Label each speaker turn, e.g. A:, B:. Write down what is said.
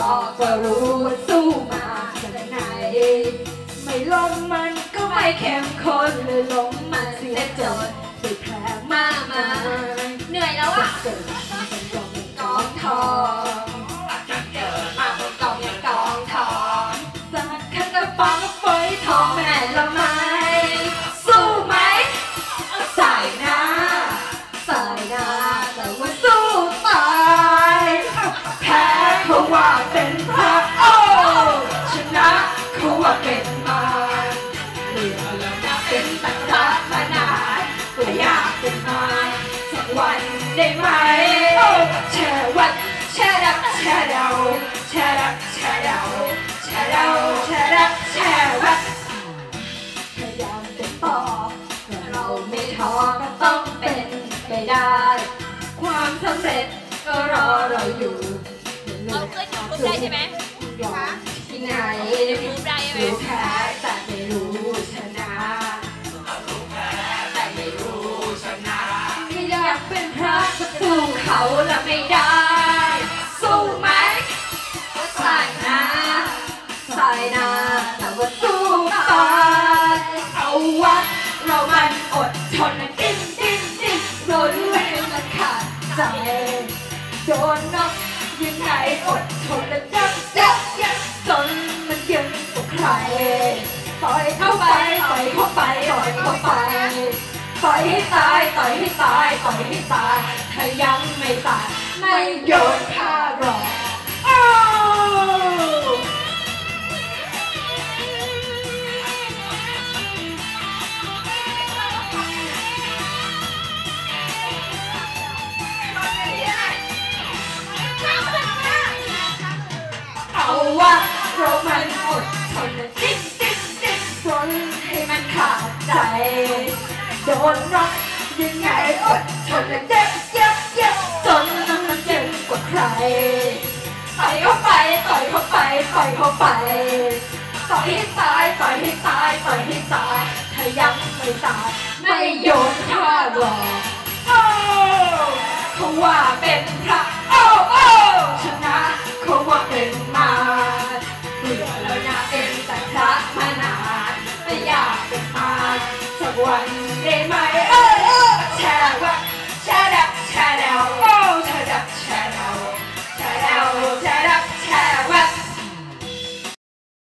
A: ก็รู้ว่าสู้มาจากไหน ไม่ลงมันก็ไม่เข้มข้นเลยลงมันเสียจนไปแพ้มากมาย
B: เหนื่อยแล้วอะ
A: เกิดมาเป็นกองกองทอง มารสักวันได้ไหมโอ้แช่วันแช่ดับแช่เดาแช่ดับแช่เดาแช่เดาแช่ดับแช่วันพยายามเป็นต่อแต่เราไม่ท้อก็ต้องเป็นไปได้ ความสำเร็จก็รอเราอยู่
B: เราเคยยูทูบได้ใช่ไหม
A: ยอมที่ไหน
B: ยูทูบได้ไหม
A: รู้แพ้ เขาละไม่ได้ สู้ไหมใส่หน้าใส่หน้าแต่ว่าสู้ตายเอาวะเรามันอดทนนะดิ้นดิ้นดิ้นรนเวมันขาดใจโดนน็อกยังไงอดทนและยับยับยับจนมันยังกว่าใครต่อยเข้าไปต่อยเข้าไปต่อยเข้าไป ต่อยให้ตายต่อยให้ตายต่อยให้ตายถ้ายังไม่ตายไม่โยนข้าหรอกอ้าวเอาวะเราะมันอด โดนน็อกยังไงอดทนและเจ็บเจ็บเจ็บจนมันยังกว่าใครต่อยเข้าไปต่อยเข้าไปต่อยเข้าไปต่อยให้ตายต่อยให้ตายต่อยให้ตายถ้ายังไม่ตายไม่โยนข้าหรอกโอ้เขาว่าเป็นพระโอ้โอ้ชนะเขาว่าเป็นมารเบื่อแล้วนะเป็นแต่พระมานานไม่อยากเป็นมาสักวัน ได้ไหมโอ้